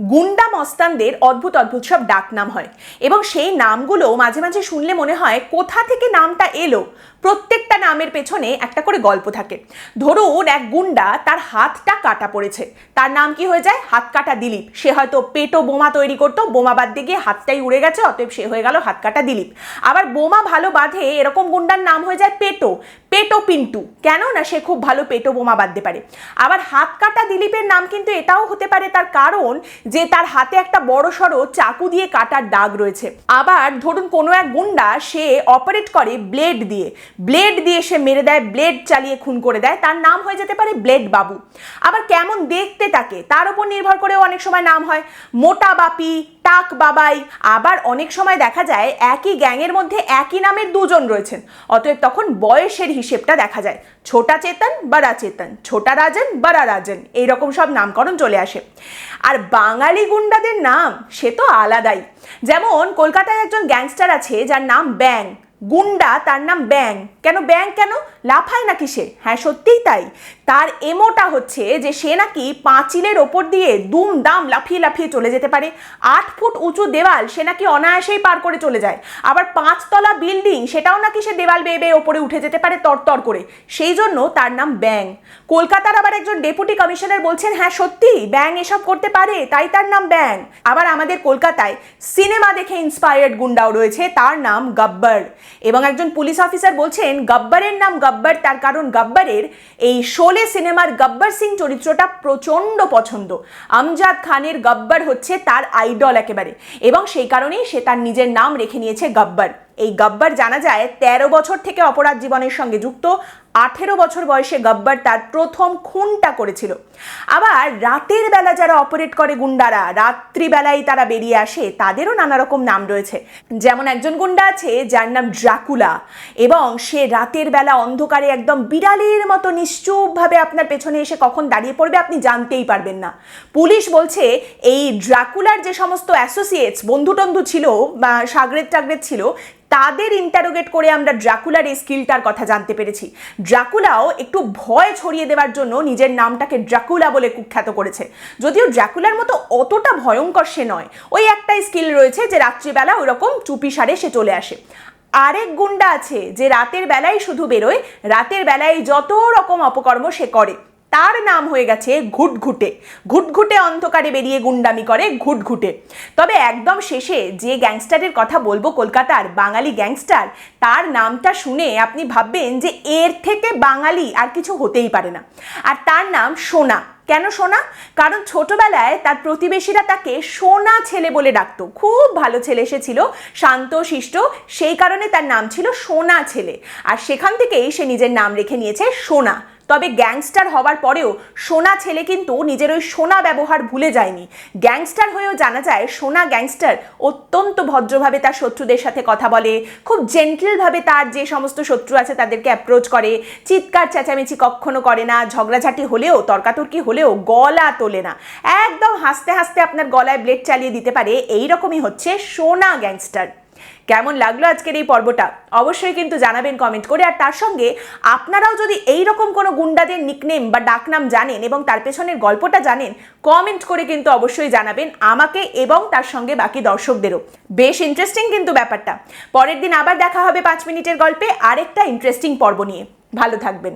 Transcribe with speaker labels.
Speaker 1: গুন্ডা মস্তানদের অদ্ভুত অদ্ভুত সব ডাকনাম হয়। এবং সেই নামগুলো মাঝে মাঝে শুনলে মনে হয়, কোথা থেকে নামটা এলো? প্রত্যেকটা নামের পেছনে একটা করে গল্প থাকে। ধরুন, এক গুন্ডা তার হাতটা কাটা পড়েছে। তার নাম কি হয়ে যায়? হাত কাটা দিলীপ। সে হয়তো পেটো বোমা তৈরি করতো, বোমা বাঁধতে গিয়ে হাতটাই উড়ে গেছে, অতএব সে হয়ে গেল হাত কাটা দিলীপ। আবার বোমা ভালো বাঁধে, এরকম গুন্ডার নাম হয়ে যায় পেটো। পেটো পিন্টু। কেন না সে খুব ভালো পেটো বোমা বাঁধতে পারে। আবার হাত কাটা দিলীপের নাম কিন্তু এটাও হতে পারে তার কারণ যে তার হাতে একটা বড় সড়ো চাকু দিয়ে কাটার দাগ রয়েছে। আবার ধরুন কোনো এক গুন্ডা সে অপারেট করে ব্লেড দিয়ে। ব্লেড দিয়ে সে মেরে দেয় ব্লেড চালিয়ে খুন করে দেয়। তার নাম হয়ে যেতে পারে ব্লেড বাবু। আবার কেমন দেখতে তাকে, তার উপর নির্ভর করেও অনেক সময় নাম হয়। মোটা বাপি টাক বাবাই। আবার অনেক সময় দেখা যায় একই গ্যাংয়ের মধ্যে একই নামের দুজন রয়েছেন। অতএব তখন বয়সের হিসেবটা দেখা যায়। ছোটা চেতন বড়া চেতন। ছোটা রাজন বড়া রাজন। এইরকম সব নামকরণ চলে আসে। আর বাঙালি গুন্ডাদের নাম, সে তো আলাদাই। যেমন কলকাতায় একজন গ্যাংস্টার আছে, যার নাম ব্যাং। গুন্ডা তার নাম ব্যাং। কেন ব্যাং কেন? লাফায় নাকি সে? হ্যাঁ সত্যিই তাই। তার এমোটা হচ্ছে যে সে নাকি পাঁচিলের ওপর দিয়ে দুম দাম লাফিয়ে লাফিয়ে চলে যেতে পারে। আট ফুট উঁচু দেওয়াল সে নাকি অনায়াসেই পার করে চলে যায়। আবার পাঁচতলা বিল্ডিং সেটাও নাকি সে দেওয়াল বেয়ে বেয়ে ওপরে উঠে যেতে পারে তরতর করে। সেই জন্য তার নাম ব্যাং। কলকাতার আবার একজন ডেপুটি কমিশনার বলছেন হ্যাঁ সত্যি ব্যাং এসব করতে পারে, তাই তার নাম ব্যাং। আবার আমাদের কলকাতায় সিনেমা দেখে ইন্সপায়ার্ড গুন্ডাও রয়েছে, তার নাম গব্বর। এবং একজন পুলিশ অফিসার বলছেন, গব্বরের নাম গব্বর, তার কারণ গব্বরের। এই শোলে সিনেমার গব্বর সিং চরিত্রটা প্রচণ্ড পছন্দ। আমজাদ খানের গব্বর হচ্ছে তার আইডল একেবারে এবং সেই কারণেই সে তার নিজের নাম রেখে নিয়েছে গব্বর। এই গব্বর জানা যায় ১৩ বছর থেকে অপরাধ জীবনের সঙ্গে যুক্ত। আঠেরো বছর বয়সে গব্বর তার প্রথম খুনটা করেছিল। আবার রাতের বেলা যারা অপারেট করে গুন্ডারা রাত্রিবেলায় তারা বেরিয়ে আসে, তাদেরও নানা রকম নাম রয়েছে। যেমন একজন গুন্ডা আছে, যার নাম ড্রাকুলা। এবং সে রাতের বেলা অন্ধকারে একদম বিড়ালের মতো নিশ্চুপভাবে আপনার পেছনে এসে কখন দাঁড়িয়ে পড়বে আপনি জানতেই পারবেন না। পুলিশ বলছে, এই ড্রাকুলার যে সমস্ত অ্যাসোসিয়েটস বন্ধুটন্ধু ছিল, বা সাগরেদ টাগরেদ ছিল তাদের ইন্টারোগেট করে আমরা ড্রাকুলার এই স্কিলটার কথা জানতে পেরেছি। ড্রাকুলাও একটু ভয় ছড়িয়ে দেওয়ার জন্য নিজের নামটাকে ড্রাকুলা বলে কুখ্যাত করেছে। যদিও ড্রাকুলার মতো অতটা ভয়ঙ্কর সে নয়, ওই একটাই স্কিল রয়েছে যে রাত্রিবেলা ওই রকম চুপি সারে সে চলে আসে। আরেক গুন্ডা আছে যে রাতের বেলায় শুধু বেরোয়, রাতের বেলায় যত রকম অপকর্ম সে করে। তার নাম হয়ে গেছে ঘুটঘুটে। ঘুটঘুটে অন্ধকারে বেরিয়ে গুন্ডামি করে ঘুটঘুটে। তবে একদম শেষে যে গ্যাংস্টারের কথা বলব কলকাতার বাঙালি গ্যাংস্টার, তার নামটা শুনে আপনি ভাববেন যে এর থেকে বাঙালি আর কিছু হতেই পারে না। আর তার নাম সোনা। কেন সোনা? কারণ ছোটবেলায় তার প্রতিবেশীরা তাকে সোনা ছেলে বলে ডাকতো। খুব ভালো ছেলে সে ছিল, শান্ত, শিষ্ট, সেই কারণে তার নাম ছিল সোনা ছেলে। আর সেখান থেকেই সে নিজের নাম রেখে নিয়েছে সোনা। তবে গ্যাংস্টার হওয়ার পরেও সোনা ছেলে কিন্তু নিজের ওই সোনা ব্যবহার ভুলে যায়নি। গ্যাংস্টার হয়েও জানা যায়, সোনা গ্যাংস্টার অত্যন্ত ভদ্রভাবে তার শত্রুদের সাথে কথা বলে, খুব জেন্টলভাবে তার যে সমস্ত শত্রু আছে তাদেরকে অ্যাপ্রোচ করে। চিৎকার, চেঁচামেচি কখনো করে না, ঝগড়াঝাটি হলেও তর্কাতর্কি হলেও গলা তোলে না। একদম হাসতে হাসতে আপনার গলায় ব্লেড চালিয়ে দিতে পারে এই রকমই হচ্ছে সোনা গ্যাংস্টার কেমন লাগল আজকের এই পর্বটা? অবশ্যই কিন্তু জানাবেন কমেন্ট করে, আর তার সঙ্গে আপনারাও যদি এই রকম কোনো গুন্ডাদের নিকনেম বা ডাকনাম জানেন এবং তার পেছনের গল্পটা জানেন কমেন্ট করে কিন্তু অবশ্যই জানাবেন আমাকে এবং তার সঙ্গে বাকি দর্শকদেরও। বেশ ইন্টারেস্টিং কিন্তু ব্যাপারটা। পরের দিন আবার দেখা হবে পাঁচ মিনিটের গল্পে, আরেকটা ইন্টারেস্টিং পর্ব নিয়ে। ভালো থাকবেন।